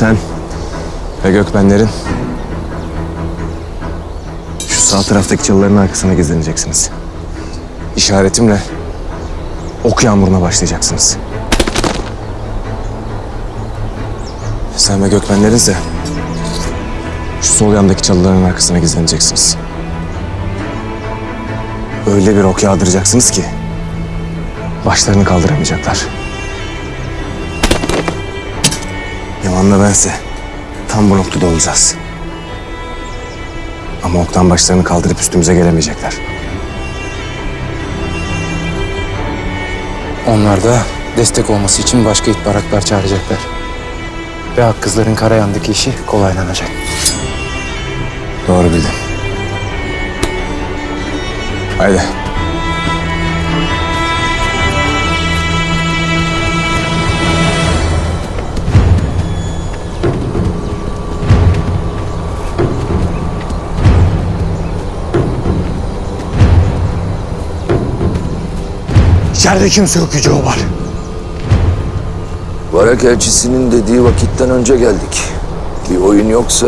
Sen ve Gökbenlerin şu sağ taraftaki çalıların arkasına gizleneceksiniz. İşaretimle ok yağmuruna başlayacaksınız. Sen ve Gökbenlerin ise şu sol yandaki çalıların arkasına gizleneceksiniz. Öyle bir ok yağdıracaksınız ki başlarını kaldıramayacaklar. Yaman'la bense tam bu noktada olacağız. Ama oktan başlarını kaldırıp üstümüze gelemeyecekler. Onlar da destek olması için başka itbaraklar çağıracaklar. Ve Akkızların Karayan'daki işi kolaylanacak. Doğru bildin. Haydi. İçeride kimse yok Yüce var. Varak elçisinin dediği vakitten önce geldik. Bir oyun yoksa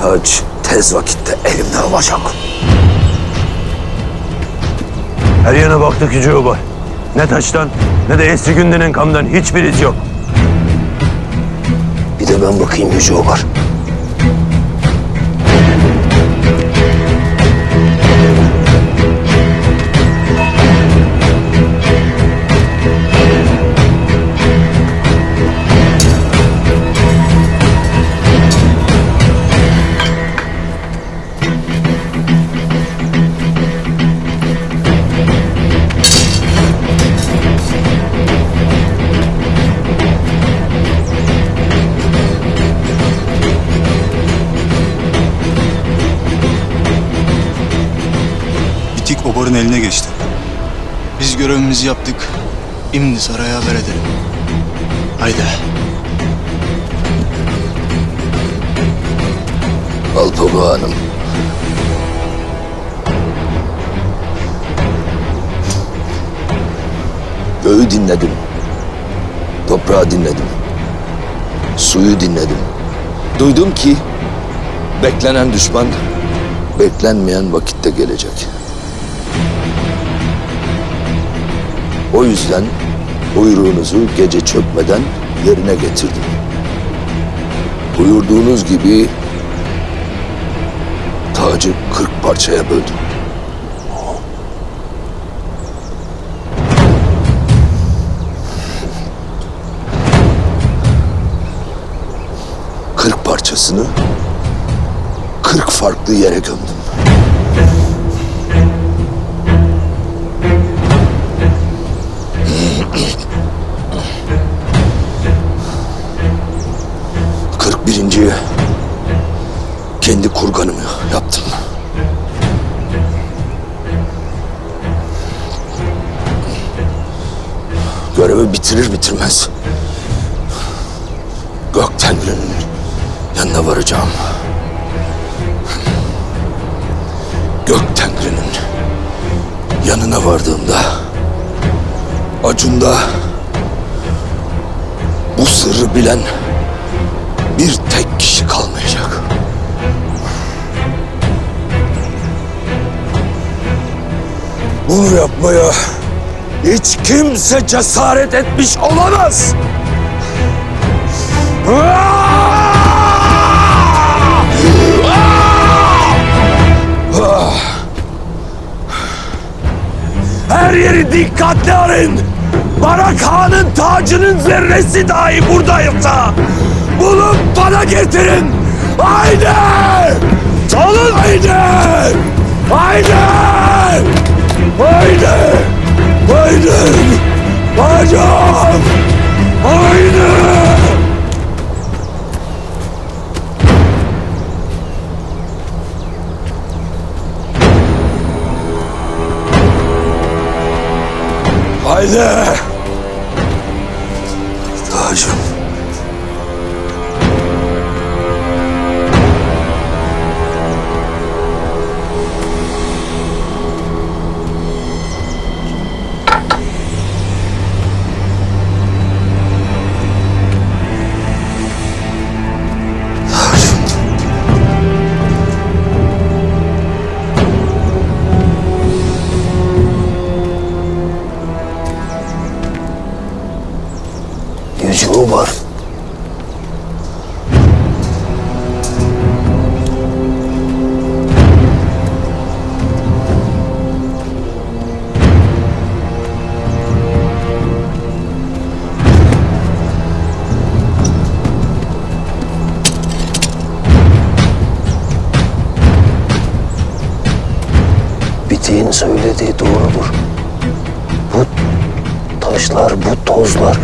taç tez vakitte elimde olacak. Her yana baktık Yüce Obay. Ne taştan ne de eski günden kamdan hiçbir iz yok. Bir de ben bakayım Yüce Obar. Obarın eline geçti. Biz görevimizi yaptık. Şimdi saraya haber edelim. Haydi. Alpago Hanım. Göğü dinledim. Toprağı dinledim. Suyu dinledim. Duydum ki beklenen düşman beklenmeyen vakitte gelecek. O yüzden buyruğunuzu gece çökmeden yerine getirdim. Buyurduğunuz gibi tacı kırk parçaya böldüm. Kırk parçasını kırk farklı yere gömdüm. Kırk birinciye kendi kurganımı yaptım. Görevi bitirir bitirmez Gök Tanrı'nın yanına varacağım. Gök Tanrı'nın yanına vardığımda Acun'da bu sırrı bilen bir tek kişi kalmayacak. Bunu yapmaya hiç kimse cesaret etmiş olamaz. Her yeri dikkatli arayın. Barak Han'ın tacının zerresi dahi buradaysa bulup bana getirin. Haydi! Çalın! Haydi! Haydi! Haydi! Haydi! Haydi! Haydi! Haydi! suçluğu var. Bittiğin söylediği doğrudur. Bu taşlar, bu tozlar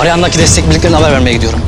Karayan'daki destek birliklerine haber vermeye gidiyorum.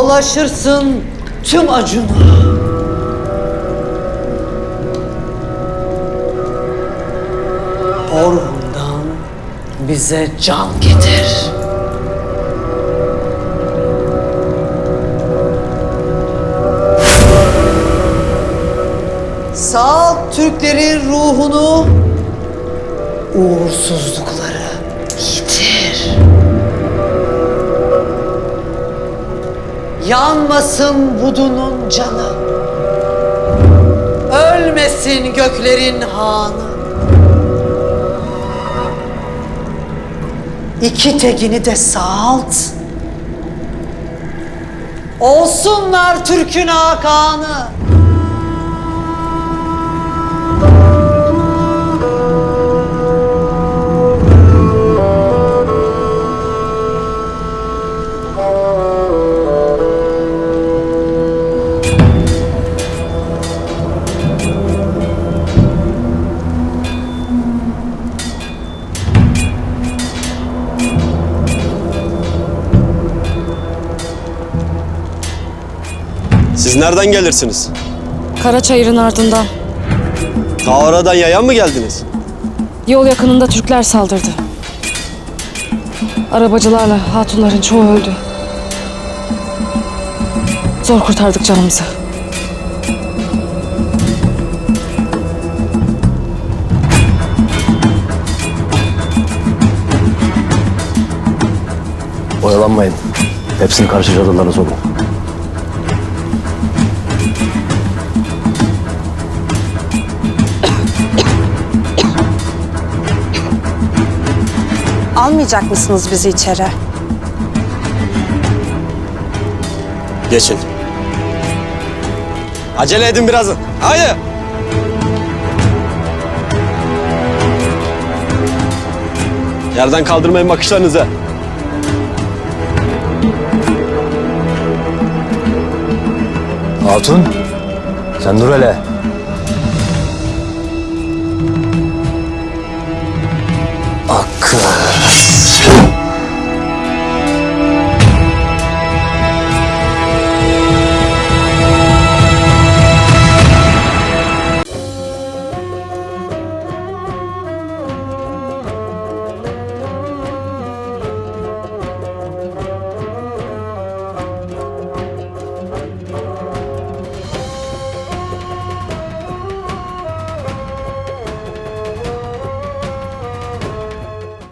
Dolaşırsın tüm acını. Orhun'dan bize can getir. Sağ Türklerin ruhunu uğursuzlukları Yanmasın budunun canı. Ölmesin göklerin hanı. İki tegini de sağalt. Olsunlar Türk'ün hakanı. Nereden gelirsiniz? Karaçayır'ın ardından. Ta oradan yayan mı geldiniz? Yol yakınında Türkler saldırdı. Arabacılarla hatunların çoğu öldü. Zor kurtardık canımızı. Oyalanmayın. Hepsini karşı cadılarına sokun. Almayacak mısınız bizi içeri? Geçin. Acele edin biraz. Haydi. Yerden kaldırmayın bakışlarınızı. Hatun, sen dur hele. Hakkı